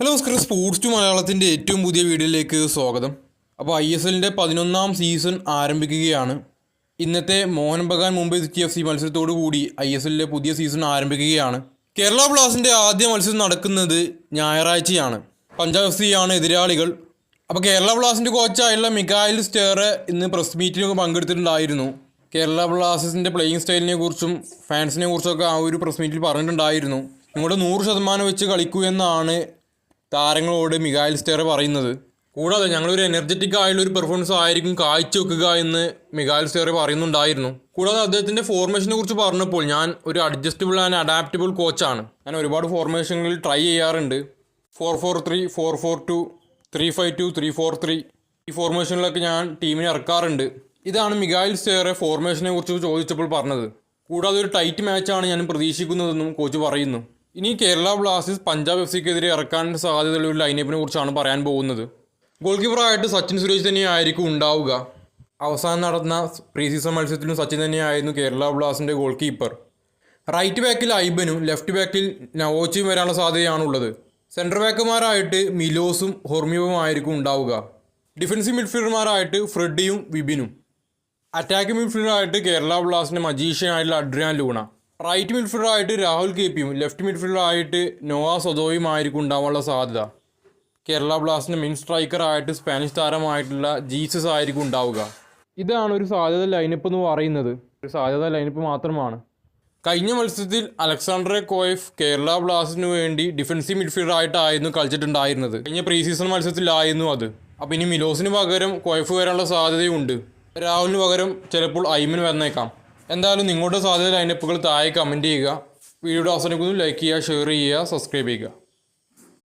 Hello നമസ്കാരം. Sports to മലയാളത്തിന്റെ ഏറ്റവും പുതിയ വീഡിയോയിലേക്ക് സ്വാഗതം. അപ്പോൾ ഐ എസ് എല്ലിന്റെ പതിനൊന്നാം സീസൺ ആരംഭിക്കുകയാണ്. ഇന്നത്തെ Mohun Bagan Mumbai city F C മത്സരത്തോടു കൂടി ഐ എസ് എല്ലിലെ പുതിയ സീസൺ ആരംഭിക്കുകയാണ്. കേരള ബ്ലാസ്റ്റിന്റെ ആദ്യ മത്സരം നടക്കുന്നത് ഞായറാഴ്ചയാണ്. പഞ്ചാബ് എഫ് സിയാണ് എതിരാളികൾ. അപ്പോൾ കേരള ബ്ലാസ്റ്റിന്റെ കോച്ചായുള്ള മിക്കായൽ സ്റ്റേറെ ഇന്ന് പ്രസ് മീറ്റിനൊക്കെ പങ്കെടുത്തിട്ടുണ്ടായിരുന്നു. കേരള ബ്ലാസ്റ്റേഴ്സിന്റെ പ്ലേയിങ് സ്റ്റൈലിനെ കുറിച്ചും ഫാൻസിനെ കുറിച്ചൊക്കെ ആ ഒരു പ്രസ് മീറ്റിൽ പറഞ്ഞിട്ടുണ്ടായിരുന്നു. നിങ്ങളുടെ നൂറ് ശതമാനം വെച്ച് കളിക്കൂ എന്നാണ് താരങ്ങളോട് മികായൽ സ്റ്റേറെ പറയുന്നത്. കൂടാതെ ഞങ്ങളൊരു എനർജറ്റിക് ആയുള്ള ഒരു പെർഫോമൻസ് ആയിരിക്കും കാഴ്ച വെക്കുക എന്ന് മികായിൽ സ്റ്റേറെ പറയുന്നുണ്ടായിരുന്നു. കൂടാതെ അദ്ദേഹത്തിന്റെ ഫോർമേഷനെ കുറിച്ച് പറഞ്ഞപ്പോൾ ഞാൻ ഒരു അഡ്ജസ്റ്റബിൾ ആൻഡ് അഡാപ്റ്റബിൾ കോച്ചാണ് ഞാൻ ഒരുപാട് ഫോർമേഷനുകളിൽ ട്രൈ ചെയ്യാറുണ്ട്. Four four three four four two three five two three four three ഈ ഫോർമേഷനിലൊക്കെ ഞാൻ ടീമിനെ ഇറക്കാറുണ്ട്. ഇതാണ് മികായിൽ സ്റ്റേറെ ഫോർമേഷനെ കുറിച്ച് ചോദിച്ചപ്പോൾ പറഞ്ഞത്. കൂടാതെ ഒരു ടൈറ്റ് മാച്ചാണ് ഞാൻ പ്രതീക്ഷിക്കുന്നതെന്നും കോച്ച് പറയുന്നു. ഇനി കേരള ബ്ലാസ്റ്റേഴ്സ് പഞ്ചാബ് എഫ് സിക്കെതിരെ ഇറക്കാൻ സാധ്യതയുള്ള ഒരു ലൈനപ്പിനെ കുറിച്ചാണ് പറയാൻ പോകുന്നത്. ഗോൾ കീപ്പറായിട്ട് സച്ചിൻ സുരേഷ് തന്നെയായിരിക്കും ഉണ്ടാവുക. അവസാനം നടന്ന പ്രീ സീസൺ മത്സരത്തിലും സച്ചിൻ തന്നെയായിരുന്നു കേരള ബ്ലാസ്റ്റിന്റെ ഗോൾ കീപ്പർ റൈറ്റ് ബാക്കിൽ ഐബനും ലെഫ്റ്റ് ബാക്കിൽ നവോച്ചിയും വരാനുള്ള സാധ്യതയാണുള്ളത്. സെൻട്രൽ ബാക്കുമാരായിട്ട് മിലോസും ഹോർമിയോവും ആയിരിക്കും ഉണ്ടാവുക. ഡിഫൻസീവ് മിഡ്ഫീൽഡർമാരായിട്ട് ഫ്രെഡിയും വിബിനും. അറ്റാക്കിംഗ് മിഡ്ഫീൽഡറായിട്ട് കേരള ബ്ലാസ്റ്റിന്റെ മജീഷ്യനായിട്ടുള്ള അഡ്രിയാൻ ലൂണ. റൈറ്റ് മിഡ്ഫീൽഡറായിട്ട് രാഹുൽ കെ പിയും ലെഫ്റ്റ് മിഡ്ഫീൽഡറായിട്ട് നോവാ സൊദോയും ആയിരിക്കും ഉണ്ടാവാനുള്ള സാധ്യത. കേരള ബ്ലാസ്റ്റിന്റെ മിൻ സ്ട്രൈക്കറായിട്ട് സ്പാനിഷ് താരമായിട്ടുള്ള ജീസസ് ആയിരിക്കും ഉണ്ടാവുക. ഇതാണ് ഒരു സാധ്യത ലൈനപ്പ് എന്ന് പറയുന്നത്. ഒരു സാധ്യത ലൈനപ്പ് മാത്രമാണ്. കഴിഞ്ഞ മത്സരത്തിൽ അലക്സാണ്ടറെ കോയഫ് കേരള ബ്ലാസ്റ്റിന് വേണ്ടി ഡിഫൻസീവ് മിഡ്ഫീൽഡർ ആയിട്ടായിരുന്നു കളിച്ചിട്ടുണ്ടായിരുന്നത്. കഴിഞ്ഞ പ്രീ സീസൺ മത്സരത്തിലായിരുന്നു അത്. അപ്പോൾ ഇനി മിലോസിന് പകരം കോയഫ് വരാനുള്ള സാധ്യതയുണ്ട്. രാഹുലിന് പകരം ചിലപ്പോൾ ഐമൻ വന്നേക്കാം. എന്തായാലും നിങ്ങളുടെ സാധ്യത ലൈനപ്പുകൾ താഴെ കമന്റ് ചെയ്യുക. വീഡിയോയുടെ അവസാനിക്കുന്നു. ലൈക്ക് ചെയ്യുക ഷെയർ ചെയ്യുക സബ്സ്ക്രൈബ് ചെയ്യുക.